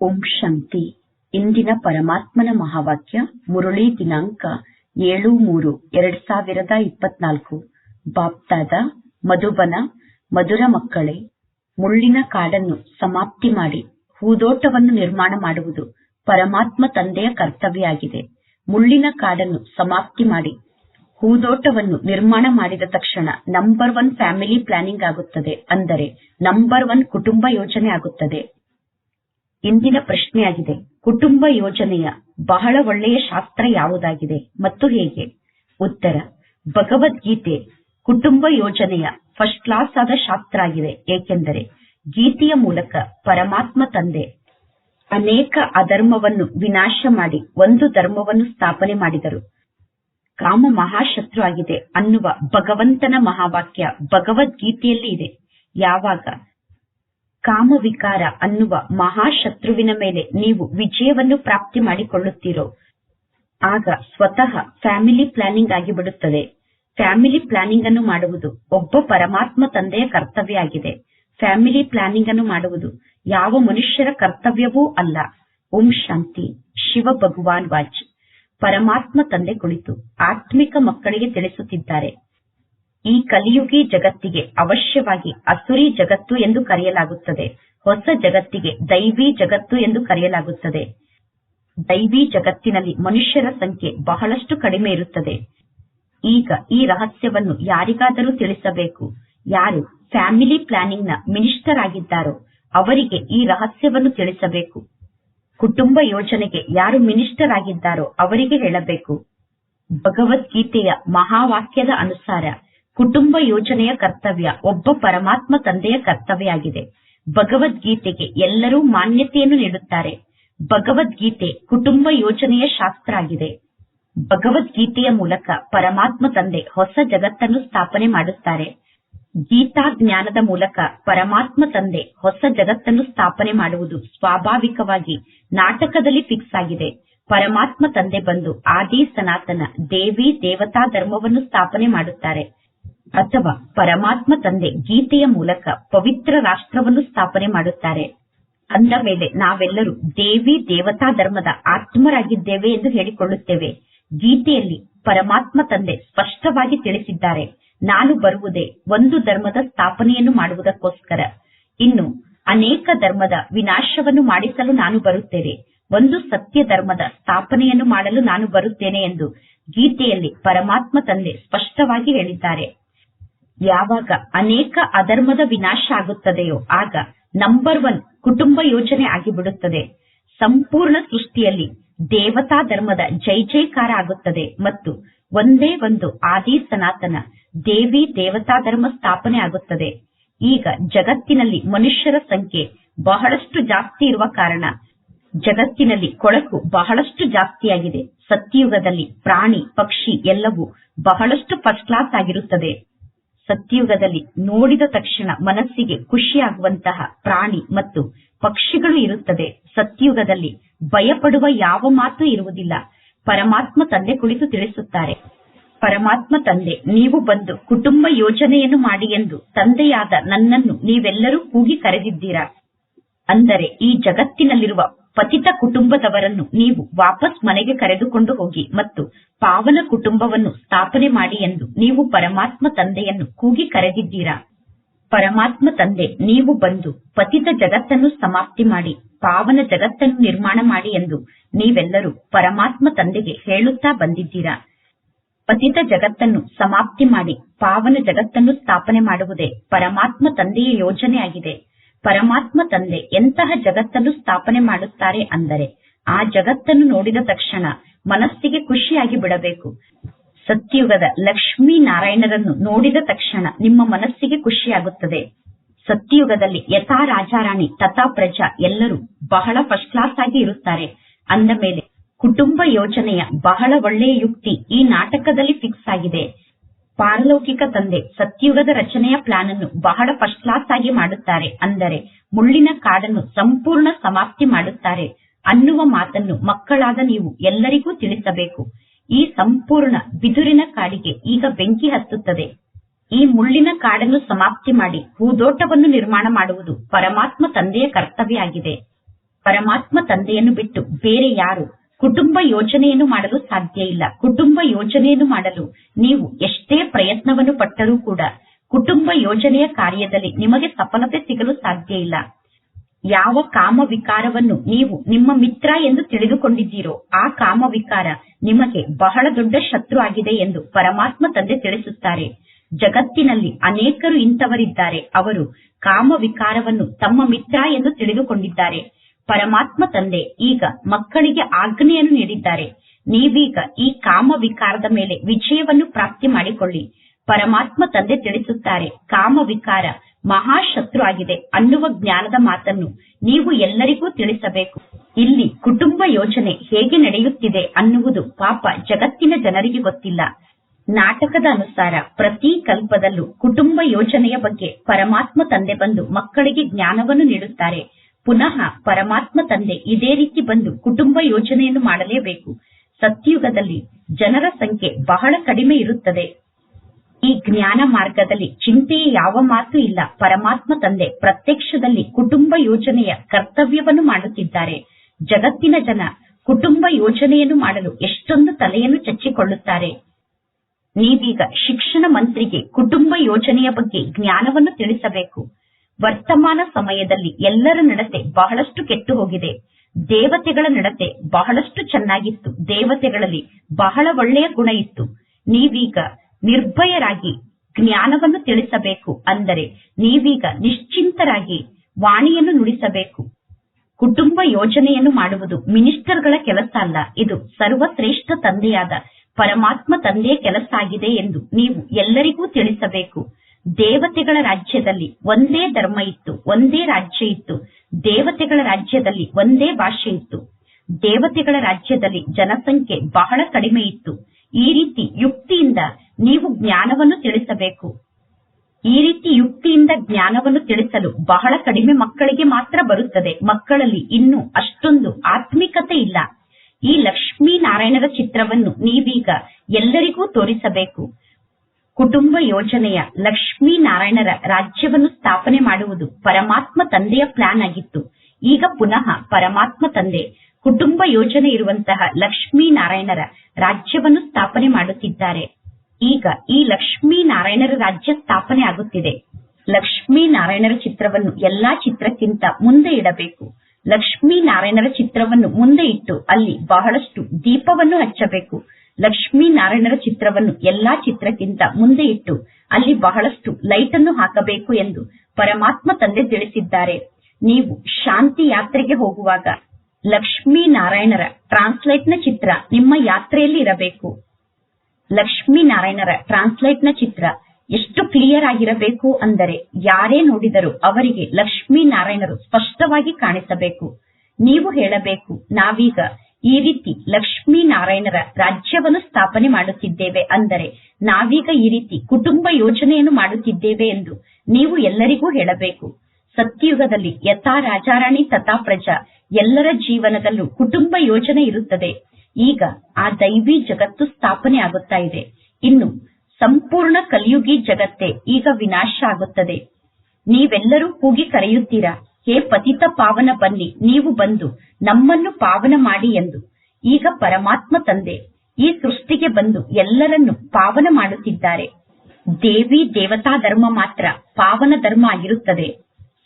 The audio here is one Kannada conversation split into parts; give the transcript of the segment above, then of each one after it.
ಓಂ ಶಾಂತಿ. ಇಂದಿನ ಪರಮಾತ್ಮನ ಮಹಾವಾಕ್ಯ, ಮುರಳಿ ದಿನಾಂಕ ಏಳು ಮೂರು ಎರಡ್ ಸಾವಿರದ ಇಪ್ಪತ್ನಾಲ್ಕು. ಬಾಪ್ತಾದ, ಮಧುಬನ, ಮಧುರ ಮಕ್ಕಳೇ, ಮುಳ್ಳಿನ ಕಾಡನ್ನು ಸಮಾಪ್ತಿ ಮಾಡಿ, ಹೂದೋಟವನ್ನು ನಿರ್ಮಾಣ ಮಾಡುವುದು ಪರಮಾತ್ಮ ತಂದೆಯ ಕರ್ತವ್ಯ ಆಗಿದೆ ಮುಳ್ಳಿನ ಕಾಡನ್ನು ಸಮಾಪ್ತಿ ಮಾಡಿ, ಹೂದೋಟವನ್ನು ನಿರ್ಮಾಣ ಮಾಡಿದ ತಕ್ಷಣ ನಂಬರ್ ಒನ್ ಫ್ಯಾಮಿಲಿ ಪ್ಲಾನಿಂಗ್ ಆಗುತ್ತದೆ. ಅಂದರೆ ನಂಬರ್ ಒನ್ ಕುಟುಂಬ ಯೋಜನೆ ಆಗುತ್ತದೆ. ಇಂದಿನ ಪ್ರಶ್ನೆಯಾಗಿದೆ. ಕುಟುಂಬ ಯೋಜನೆಯ ಬಹಳ ಒಳ್ಳೆಯ ಶಾಸ್ತ್ರ ಯಾವುದಾಗಿದೆ ಮತ್ತು ಹೇಗೆ? ಉತ್ತರ, ಭಗವದ್ಗೀತೆ ಕುಟುಂಬ ಯೋಜನೆಯ ಫಸ್ಟ್ ಕ್ಲಾಸ್ ಆದ ಶಾಸ್ತ್ರ ಆಗಿದೆ. ಏಕೆಂದರೆ ಗೀತೆಯ ಮೂಲಕ ಪರಮಾತ್ಮ ತಂದೆ ಅನೇಕ ಅಧರ್ಮವನ್ನು ವಿನಾಶ ಮಾಡಿ ಒಂದು ಧರ್ಮವನ್ನು ಸ್ಥಾಪನೆ ಮಾಡಿದರು. ಕಾಮ ಮಹಾಶತ್ರು ಆಗಿದೆ ಅನ್ನುವ ಭಗವಂತನ ಮಹಾವಾಕ್ಯ ಭಗವದ್ಗೀತೆಯಲ್ಲಿ ಇದೆ. ಯಾವಾಗ? ಕಾಮವಿಕಾರ ಅನ್ನುವ ಮಹಾಶತ್ರುವಿನ ಮೇಲೆ ನೀವು ವಿಜಯವನ್ನು ಪ್ರಾಪ್ತಿ ಮಾಡಿಕೊಳ್ಳುತ್ತೀರೋ, ಆಗ ಸ್ವತಃ ಫ್ಯಾಮಿಲಿ ಪ್ಲಾನಿಂಗ್ ಆಗಿಬಿಡುತ್ತದೆ. ಫ್ಯಾಮಿಲಿ ಪ್ಲಾನಿಂಗ್ ಅನ್ನು ಮಾಡುವುದು ಒಬ್ಬ ಪರಮಾತ್ಮ ತಂದೆಯ ಕರ್ತವ್ಯ ಆಗಿದೆ. ಫ್ಯಾಮಿಲಿ ಪ್ಲಾನಿಂಗ್ ಅನ್ನು ಮಾಡುವುದು ಯಾವ ಮನುಷ್ಯರ ಕರ್ತವ್ಯವೂ ಅಲ್ಲ. ಓಂ ಶಾಂತಿ, ಶಿವ ಭಗವಾನ್ ವಾಜ್ ಪರಮಾತ್ಮ ತಂದೆ ಕುಳಿತು ಆತ್ಮಿಕ ಮಕ್ಕಳಿಗೆ ತಿಳಿಸುತ್ತಿದ್ದಾರೆ. ಈ ಕಲಿಯುಗಿ ಜಗತ್ತಿಗೆ ಅವಶ್ಯವಾಗಿ ಅಸುರಿ ಜಗತ್ತು ಎಂದು ಕರೆಯಲಾಗುತ್ತದೆ. ಹೊಸ ಜಗತ್ತಿಗೆ ದೈವಿ ಜಗತ್ತು ಎಂದು ಕರೆಯಲಾಗುತ್ತದೆ. ದೈವಿ ಜಗತ್ತಿನಲ್ಲಿ ಮನುಷ್ಯರ ಸಂಖ್ಯೆ ಬಹಳಷ್ಟು ಕಡಿಮೆ ಇರುತ್ತದೆ. ಈಗ ಈ ರಹಸ್ಯವನ್ನು ಯಾರಿಗಾದರೂ ತಿಳಿಸಬೇಕು. ಯಾರು ಫ್ಯಾಮಿಲಿ ಪ್ಲಾನಿಂಗ್ನ ಮಿನಿಸ್ಟರ್ ಆಗಿದ್ದಾರೋ ಅವರಿಗೆ ಈ ರಹಸ್ಯವನ್ನು ತಿಳಿಸಬೇಕು. ಕುಟುಂಬ ಯೋಜನೆಗೆ ಯಾರು ಮಿನಿಸ್ಟರ್ ಆಗಿದ್ದಾರೋ ಅವರಿಗೆ ಹೇಳಬೇಕು. ಭಗವದ್ಗೀತೆಯ ಮಹಾವಾಕ್ಯದ ಅನುಸಾರ ಕುಟುಂಬ ಯೋಜನೆಯ ಕರ್ತವ್ಯ, ಒಬ್ಬ ಪರಮಾತ್ಮ ತಂದೆಯ ಕರ್ತವ್ಯ ಆಗಿದೆ. ಭಗವದ್ಗೀತೆಗೆ ಎಲ್ಲರೂ ಮಾನ್ಯತೆಯನ್ನು ನೀಡುತ್ತಾರೆ. ಭಗವದ್ಗೀತೆ ಕುಟುಂಬ ಯೋಜನೆಯ ಶಾಸ್ತ್ರ ಆಗಿದೆ. ಭಗವದ್ಗೀತೆಯ ಮೂಲಕ ಪರಮಾತ್ಮ ತಂದೆ ಹೊಸ ಜಗತ್ತನ್ನು ಸ್ಥಾಪನೆ ಮಾಡುತ್ತಾರೆ ಗೀತಾ ಜ್ಞಾನದ ಮೂಲಕ ಪರಮಾತ್ಮ ತಂದೆ ಹೊಸ ಜಗತ್ತನ್ನು ಸ್ಥಾಪನೆ ಮಾಡುವುದು ಸ್ವಾಭಾವಿಕವಾಗಿ ನಾಟಕದಲ್ಲಿ ಫಿಕ್ಸ್ ಆಗಿದೆ. ಪರಮಾತ್ಮ ತಂದೆ ಬಂದು ಆದಿ ಸನಾತನ ದೇವಿ ದೇವತಾ ಧರ್ಮವನ್ನು ಸ್ಥಾಪನೆ ಮಾಡುತ್ತಾರೆ. ಅಥವಾ ಪರಮಾತ್ಮ ತಂದೆ ಗೀತೆಯ ಮೂಲಕ ಪವಿತ್ರ ರಾಷ್ಟ್ರವನ್ನು ಸ್ಥಾಪನೆ ಮಾಡುತ್ತಾರೆ. ಅಂದ ಮೇಲೆ ನಾವೆಲ್ಲರೂ ದೇವಿ ದೇವತಾ ಧರ್ಮದ ಆತ್ಮರಾಗಿದ್ದೇವೆ ಎಂದು ಹೇಳಿಕೊಳ್ಳುತ್ತೇವೆ. ಗೀತೆಯಲ್ಲಿ ಪರಮಾತ್ಮ ತಂದೆ ಸ್ಪಷ್ಟವಾಗಿ ತಿಳಿಸಿದ್ದಾರೆ. ನಾನು ಬರುವುದೇ ಒಂದು ಧರ್ಮದ ಸ್ಥಾಪನೆಯನ್ನು ಮಾಡುವುದಕ್ಕೋಸ್ಕರ. ಇನ್ನು ಅನೇಕ ಧರ್ಮದ ವಿನಾಶವನ್ನು ಮಾಡಿಸಲು ನಾನು ಬರುತ್ತೇನೆ. ಒಂದು ಸತ್ಯ ಧರ್ಮದ ಸ್ಥಾಪನೆಯನ್ನು ಮಾಡಲು ನಾನು ಬರುತ್ತೇನೆ ಎಂದು ಗೀತೆಯಲ್ಲಿ ಪರಮಾತ್ಮ ತಂದೆ ಸ್ಪಷ್ಟವಾಗಿ ಹೇಳಿದ್ದಾರೆ. ಯಾವಾಗ ಅನೇಕ ಅಧರ್ಮದ ವಿನಾಶ ಆಗುತ್ತದೆಯೋ ಆಗ ನಂಬರ್ ಒನ್ ಕುಟುಂಬ ಯೋಜನೆ ಆಗಿಬಿಡುತ್ತದೆ. ಸಂಪೂರ್ಣ ಸೃಷ್ಟಿಯಲ್ಲಿ ದೇವತಾ ಧರ್ಮದ ಜೈ ಜೈಕಾರ ಆಗುತ್ತದೆ ಮತ್ತು ಒಂದೇ ಒಂದು ಆದಿ ಸನಾತನ ದೇವಿ ದೇವತಾ ಧರ್ಮ ಸ್ಥಾಪನೆ ಆಗುತ್ತದೆ. ಈಗ ಜಗತ್ತಿನಲ್ಲಿ ಮನುಷ್ಯರ ಸಂಖ್ಯೆ ಬಹಳಷ್ಟು ಜಾಸ್ತಿ ಇರುವ ಕಾರಣ ಜಗತ್ತಿನಲ್ಲಿ ಕೊಳಕು ಬಹಳಷ್ಟು ಜಾಸ್ತಿಯಾಗಿದೆ. ಸತ್ಯಯುಗದಲ್ಲಿ ಪ್ರಾಣಿ, ಪಕ್ಷಿ ಎಲ್ಲವೂ ಬಹಳಷ್ಟು ಫಸ್ಟ್ ಕ್ಲಾಸ್ ಆಗಿರುತ್ತದೆ. ಸತ್ಯಯುಗದಲ್ಲಿ ನೋಡಿದ ತಕ್ಷಣ ಮನಸ್ಸಿಗೆ ಖುಷಿಯಾಗುವಂತಹ ಪ್ರಾಣಿ ಮತ್ತು ಪಕ್ಷಿಗಳು ಇರುತ್ತದೆ. ಸತ್ಯಯುಗದಲ್ಲಿ ಭಯಪಡುವ ಯಾವ ಮಾತು ಇರುವುದಿಲ್ಲ. ಪರಮಾತ್ಮ ತಂದೆ ಕುಳಿತು ತಿಳಿಸುತ್ತಾರೆ. ಪರಮಾತ್ಮ ತಂದೆ, ನೀವು ಬಂದು ಕುಟುಂಬ ಯೋಜನೆಯನ್ನು ಮಾಡಿ ಎಂದು ತಂದೆಯಾದ ನನ್ನನ್ನು ನೀವೆಲ್ಲರೂ ಕೂಗಿ ಕರೆದಿದ್ದೀರಾ? ಅಂದರೆ ಈ ಜಗತ್ತಿನಲ್ಲಿರುವ ಪತಿತ ಕುಟುಂಬದವರನ್ನು ನೀವು ವಾಪಸ್ ಮನೆಗೆ ಕರೆದುಕೊಂಡು ಹೋಗಿ ಮತ್ತು ಪಾವನ ಕುಟುಂಬವನ್ನು ಸ್ಥಾಪನೆ ಮಾಡಿ ಎಂದು ನೀವು ಪರಮಾತ್ಮ ತಂದೆಯನ್ನು ಕೂಗಿ ಕರೆದಿದ್ದೀರಾ? ಪರಮಾತ್ಮ ತಂದೆ, ನೀವು ಬಂದು ಪತಿತ ಜಗತ್ತನ್ನು ಸಮಾಪ್ತಿ ಮಾಡಿ, ಪಾವನ ಜಗತ್ತನ್ನು ನಿರ್ಮಾಣ ಮಾಡಿ ಎಂದು ನೀವೆಲ್ಲರೂ ಪರಮಾತ್ಮ ತಂದೆಗೆ ಹೇಳುತ್ತಾ ಬಂದಿದ್ದೀರಾ? ಪತಿತ ಜಗತ್ತನ್ನು ಸಮಾಪ್ತಿ ಮಾಡಿ, ಪಾವನ ಜಗತ್ತನ್ನು ಸ್ಥಾಪನೆ ಮಾಡುವುದೇ ಪರಮಾತ್ಮ ತಂದೆಯ ಯೋಜನೆ ಆಗಿದೆ ಪರಮಾತ್ಮ ತಂದೆ ಎಂತಹ ಜಗತ್ತನ್ನು ಸ್ಥಾಪನೆ ಮಾಡುತ್ತಾರೆ ಅಂದರೆ ಆ ಜಗತ್ತನ್ನು ನೋಡಿದ ತಕ್ಷಣ ಮನಸ್ಸಿಗೆ ಖುಷಿಯಾಗಿ ಬಿಡಬೇಕು. ಸತ್ಯಯುಗದ ಲಕ್ಷ್ಮೀ ನಾರಾಯಣರನ್ನು ನೋಡಿದ ತಕ್ಷಣ ನಿಮ್ಮ ಮನಸ್ಸಿಗೆ ಖುಷಿಯಾಗುತ್ತದೆ. ಸತ್ಯಯುಗದಲ್ಲಿ ಯಥಾ ರಾಜಾರಾಣಿ ತಥಾ ಪ್ರಜಾ ಎಲ್ಲರೂ ಬಹಳ ಫಸ್ಟ್ ಕ್ಲಾಸ್ ಆಗಿ ಇರುತ್ತಾರೆ. ಅಂದ ಮೇಲೆ ಕುಟುಂಬ ಯೋಜನೆಯ ಬಹಳ ಒಳ್ಳೆಯ ಯುಕ್ತಿ ಈ ನಾಟಕದಲ್ಲಿ ಫಿಕ್ಸ್ ಆಗಿದೆ. ಪಾರಲೌಕಿಕ ತಂದೆ ಸತ್ಯುಗದ ರಚನೆಯ ಪ್ಲಾನ್ ಅನ್ನು ಬಹಳ ಫಸ್ಟ್ ಕ್ಲಾಸ್ ಆಗಿ ಮಾಡುತ್ತಾರೆ. ಅಂದರೆ ಮುಳ್ಳಿನ ಕಾಡನ್ನು ಸಂಪೂರ್ಣ ಸಮಾಪ್ತಿ ಮಾಡುತ್ತಾರೆ ಅನ್ನುವ ಮಾತನ್ನು ಮಕ್ಕಳಾದ ನೀವು ಎಲ್ಲರಿಗೂ ತಿಳಿಸಬೇಕು. ಈ ಸಂಪೂರ್ಣ ಬಿದುರಿನ ಕಾಡಿಗೆ ಈಗ ಬೆಂಕಿ ಹತ್ತುತ್ತದೆ. ಈ ಮುಳ್ಳಿನ ಕಾಡನ್ನು ಸಮಾಪ್ತಿ ಮಾಡಿ ಹೂದೋಟವನ್ನು ನಿರ್ಮಾಣ ಮಾಡುವುದು ಪರಮಾತ್ಮ ತಂದೆಯ ಕರ್ತವ್ಯ ಆಗಿದೆ. ಪರಮಾತ್ಮ ತಂದೆಯನ್ನು ಬಿಟ್ಟು ಬೇರೆ ಯಾರು ಕುಟುಂಬ ಯೋಜನೆಯನ್ನು ಮಾಡಲು ಸಾಧ್ಯ ಇಲ್ಲ. ಕುಟುಂಬ ಯೋಜನೆಯನ್ನು ಮಾಡಲು ನೀವು ಎಷ್ಟೇ ಪ್ರಯತ್ನವನ್ನು ಪಟ್ಟರೂ ಕೂಡ ಕುಟುಂಬ ಯೋಜನೆಯ ಕಾರ್ಯದಲ್ಲಿ ನಿಮಗೆ ಸಫಲತೆ ಸಿಗಲು ಸಾಧ್ಯ ಇಲ್ಲ. ಯಾವ ಕಾಮ ವಿಕಾರವನ್ನು ನೀವು ನಿಮ್ಮ ಮಿತ್ರ ಎಂದು ತಿಳಿದುಕೊಂಡಿದ್ದೀರೋ ಆ ಕಾಮ ವಿಕಾರ ನಿಮಗೆ ಬಹಳ ದೊಡ್ಡ ಶತ್ರು ಆಗಿದೆ ಎಂದು ಪರಮಾತ್ಮ ತಂದೆ ತಿಳಿಸುತ್ತಾರೆ. ಜಗತ್ತಿನಲ್ಲಿ ಅನೇಕರು ಇಂಥವರಿದ್ದಾರೆ. ಅವರು ಕಾಮ ವಿಕಾರವನ್ನು ತಮ್ಮ ಮಿತ್ರ ಎಂದು ತಿಳಿದುಕೊಂಡಿದ್ದಾರೆ. ಪರಮಾತ್ಮ ತಂದೆ, ಈಗ ಮಕ್ಕಳಿಗೆ ಆಜ್ಞೆಯನ್ನು ನೀಡಿದ್ದಾರೆ. ನೀವೀಗ ಈ ಕಾಮ ವಿಕಾರದ ಮೇಲೆ ವಿಜಯವನ್ನು ಪ್ರಾಪ್ತಿ ಮಾಡಿಕೊಳ್ಳಿ. ಪರಮಾತ್ಮ ತಂದೆ ತಿಳಿಸುತ್ತಾರೆ ಕಾಮ ವಿಕಾರ ಮಹಾಶತ್ರು ಆಗಿದೆ ಅನ್ನುವ ಜ್ಞಾನದ ಮಾತನ್ನು ನೀವು ಎಲ್ಲರಿಗೂ ತಿಳಿಸಬೇಕು. ಇಲ್ಲಿ ಕುಟುಂಬ ಯೋಜನೆ ಹೇಗೆ ನಡೆಯುತ್ತಿದೆ ಅನ್ನುವುದು ಪಾಪ ಜಗತ್ತಿನ ಜನರಿಗೆ ಗೊತ್ತಿಲ್ಲ. ನಾಟಕದ ಅನುಸಾರ ಪ್ರತಿ ಕಲ್ಪದಲ್ಲೂ ಕುಟುಂಬ ಯೋಜನೆಯ ಬಗ್ಗೆ ಪರಮಾತ್ಮ ತಂದೆ ಬಂದು ಮಕ್ಕಳಿಗೆ ಜ್ಞಾನವನ್ನು ನೀಡುತ್ತಾರೆ. ಪುನಃ ಪರಮಾತ್ಮ ತಂದೆ ಇದೇ ರೀತಿ ಬಂದು ಕುಟುಂಬ ಯೋಜನೆಯನ್ನು ಮಾಡಲೇಬೇಕು. ಸತ್ಯುಗದಲ್ಲಿ ಜನರ ಸಂಖ್ಯೆ ಬಹಳ ಕಡಿಮೆ ಇರುತ್ತದೆ. ಈ ಜ್ಞಾನ ಮಾರ್ಗದಲ್ಲಿ ಚಿಂತೆಯ ಯಾವ ಮಾತು ಇಲ್ಲ. ಪರಮಾತ್ಮ ತಂದೆ ಪ್ರತ್ಯಕ್ಷದಲ್ಲಿ ಕುಟುಂಬ ಯೋಜನೆಯ ಕರ್ತವ್ಯವನ್ನು ಮಾಡುತ್ತಿದ್ದಾರೆ. ಜಗತ್ತಿನ ಜನ ಕುಟುಂಬ ಯೋಜನೆಯನ್ನು ಮಾಡಲು ಎಷ್ಟೊಂದು ತಲೆಯನ್ನು ಚಚ್ಚಿಕೊಳ್ಳುತ್ತಾರೆ. ನೀವೀಗ ಶಿಕ್ಷಣ ಮಂತ್ರಿಗೆ ಕುಟುಂಬ ಯೋಜನೆಯ ಬಗ್ಗೆ ಜ್ಞಾನವನ್ನು ತಿಳಿಸಬೇಕು. ವರ್ತಮಾನ ಸಮಯದಲ್ಲಿ ಎಲ್ಲರ ನಡತೆ ಬಹಳಷ್ಟು ಕೆಟ್ಟು ಹೋಗಿದೆ. ದೇವತೆಗಳ ನಡತೆ ಬಹಳಷ್ಟು ಚೆನ್ನಾಗಿತ್ತು. ದೇವತೆಗಳಲ್ಲಿ ಬಹಳ ಒಳ್ಳೆಯ ಗುಣ ಇತ್ತು. ನೀವೀಗ ನಿರ್ಭಯರಾಗಿ ಜ್ಞಾನವನ್ನು ತಿಳಿಸಬೇಕು ಅಂದರೆ ನೀವೀಗ ನಿಶ್ಚಿಂತರಾಗಿ ವಾಣಿಯನ್ನು ನುಡಿಸಬೇಕು. ಕುಟುಂಬ ಯೋಜನೆಯನ್ನು ಮಾಡುವುದು ಮಿನಿಸ್ಟರ್ಗಳ ಕೆಲಸ ಅಲ್ಲ. ಇದು ಸರ್ವಶ್ರೇಷ್ಠ ತಂದೆಯಾದ ಪರಮಾತ್ಮ ತಂದೆಯ ಕೆಲಸ ಆಗಿದೆ ಎಂದು ನೀವು ಎಲ್ಲರಿಗೂ ತಿಳಿಸಬೇಕು. ದೇವತೆಗಳ ರಾಜ್ಯದಲ್ಲಿ ಒಂದೇ ಧರ್ಮ ಇತ್ತು, ಒಂದೇ ರಾಜ್ಯ ಇತ್ತು. ದೇವತೆಗಳ ರಾಜ್ಯದಲ್ಲಿ ಒಂದೇ ಭಾಷೆ ಇತ್ತು. ದೇವತೆಗಳ ರಾಜ್ಯದಲ್ಲಿ ಜನಸಂಖ್ಯೆ ಬಹಳ ಕಡಿಮೆ ಇತ್ತು. ಈ ರೀತಿ ಯುಕ್ತಿಯಿಂದ ನೀವು ಜ್ಞಾನವನ್ನು ತಿಳಿಸಬೇಕು. ಈ ರೀತಿ ಯುಕ್ತಿಯಿಂದ ಜ್ಞಾನವನ್ನು ತಿಳಿಸಲು ಬಹಳ ಕಡಿಮೆ ಮಕ್ಕಳಿಗೆ ಮಾತ್ರ ಬರುತ್ತದೆ. ಮಕ್ಕಳಲ್ಲಿ ಇನ್ನೂ ಅಷ್ಟೊಂದು ಆತ್ಮಿಕತೆ ಇಲ್ಲ. ಈ ಲಕ್ಷ್ಮೀ ನಾರಾಯಣರ ಚಿತ್ರವನ್ನು ನೀವೀಗ ಎಲ್ಲರಿಗೂ ತೋರಿಸಬೇಕು. ಕುಟುಂಬ ಯೋಜನೆಯ ಲಕ್ಷ್ಮೀನಾರಾಯಣರ ರಾಜ್ಯವನ್ನು ಸ್ಥಾಪನೆ ಮಾಡುವುದು ಪರಮಾತ್ಮ ತಂದೆಯ ಪ್ಲಾನ್ ಆಗಿತ್ತು. ಈಗ ಪುನಃ ಪರಮಾತ್ಮ ತಂದೆ, ಕುಟುಂಬ ಯೋಜನೆ ಇರುವಂತಹ ಲಕ್ಷ್ಮೀನಾರಾಯಣರ ರಾಜ್ಯವನ್ನು ಸ್ಥಾಪನೆ ಮಾಡುತ್ತಿದ್ದಾರೆ. ಈಗ ಈ ಲಕ್ಷ್ಮೀನಾರಾಯಣರ ರಾಜ್ಯ ಸ್ಥಾಪನೆ ಆಗುತ್ತಿದೆ. ಲಕ್ಷ್ಮೀನಾರಾಯಣರ ಚಿತ್ರವನ್ನು ಎಲ್ಲಾ ಚಿತ್ರಕ್ಕಿಂತ ಮುಂದೆ ಇಡಬೇಕು. ಲಕ್ಷ್ಮೀನಾರಾಯಣರ ಚಿತ್ರವನ್ನು ಮುಂದೆ ಇಟ್ಟು ಅಲ್ಲಿ ಬಹಳಷ್ಟು ದೀಪವನ್ನು ಹಚ್ಚಬೇಕು. ಲಕ್ಷ್ಮೀ ನಾರಾಯಣರ ಚಿತ್ರವನ್ನು ಎಲ್ಲಾ ಚಿತ್ರಕ್ಕಿಂತ ಮುಂದೆ ಇಟ್ಟು ಅಲ್ಲಿ ಬಹಳಷ್ಟು ಲೈಟ್ ಅನ್ನು ಹಾಕಬೇಕು ಎಂದು ಪರಮಾತ್ಮ ತಂದೆ ತಿಳಿಸಿದ್ದಾರೆ. ನೀವು ಶಾಂತಿ ಯಾತ್ರೆಗೆ ಹೋಗುವಾಗ ಲಕ್ಷ್ಮೀ ನಾರಾಯಣರ ಟ್ರಾನ್ಸ್ಲೇಟ್ನ ಚಿತ್ರ ನಿಮ್ಮ ಯಾತ್ರೆಯಲ್ಲಿ ಇರಬೇಕು. ಲಕ್ಷ್ಮೀ ನಾರಾಯಣರ ಟ್ರಾನ್ಸ್ಲೇಟ್ನ ನ ಚಿತ್ರ ಎಷ್ಟು ಕ್ಲಿಯರ್ ಆಗಿರಬೇಕು ಅಂದರೆ ಯಾರೇ ನೋಡಿದರೂ ಅವರಿಗೆ ಲಕ್ಷ್ಮೀ ನಾರಾಯಣರು ಸ್ಪಷ್ಟವಾಗಿ ಕಾಣಿಸಬೇಕು. ನೀವು ಹೇಳಬೇಕು, ನಾವೀಗ ಈ ರೀತಿ ಲಕ್ಷ್ಮೀ ನಾರಾಯಣರ ರಾಜ್ಯವನ್ನು ಸ್ಥಾಪನೆ ಮಾಡುತ್ತಿದ್ದೇವೆ ಅಂದರೆ ನಾವೀಗ ಈ ರೀತಿ ಕುಟುಂಬ ಯೋಜನೆಯನ್ನು ಮಾಡುತ್ತಿದ್ದೇವೆ ಎಂದು ನೀವು ಎಲ್ಲರಿಗೂ ಹೇಳಬೇಕು. ಸತ್ಯಯುಗದಲ್ಲಿ ಯಥಾ ರಾಜಾರಾಣಿ ತಥಾ ಪ್ರಜಾ ಎಲ್ಲರ ಜೀವನದಲ್ಲೂ ಕುಟುಂಬ ಯೋಜನೆ ಇರುತ್ತದೆ. ಈಗ ಆ ದೈವಿ ಜಗತ್ತು ಸ್ಥಾಪನೆ ಆಗುತ್ತಾ ಇದೆ. ಇನ್ನು ಸಂಪೂರ್ಣ ಕಲಿಯುಗಿ ಜಗತ್ತೇ ಈಗ ವಿನಾಶ ಆಗುತ್ತದೆ. ನೀವೆಲ್ಲರೂ ಕೂಗಿ ಕರೆಯುತ್ತೀರಾ? ಹೇ ಪತಿತ ಪಾವನ ಬನ್ನಿ, ನೀವು ಬಂದು ನಮ್ಮನ್ನು ಪಾವನ ಮಾಡಿ ಎಂದು. ಈಗ ಪರಮಾತ್ಮ ತಂದೆ, ಈ ಸೃಷ್ಟಿಗೆ ಬಂದು ಎಲ್ಲರನ್ನು ಪಾವನ ಮಾಡುತ್ತಿದ್ದಾರೆ. ದೇವಿ ದೇವತಾ ಧರ್ಮ ಮಾತ್ರ ಪಾವನ ಧರ್ಮ ಆಗಿರುತ್ತದೆ.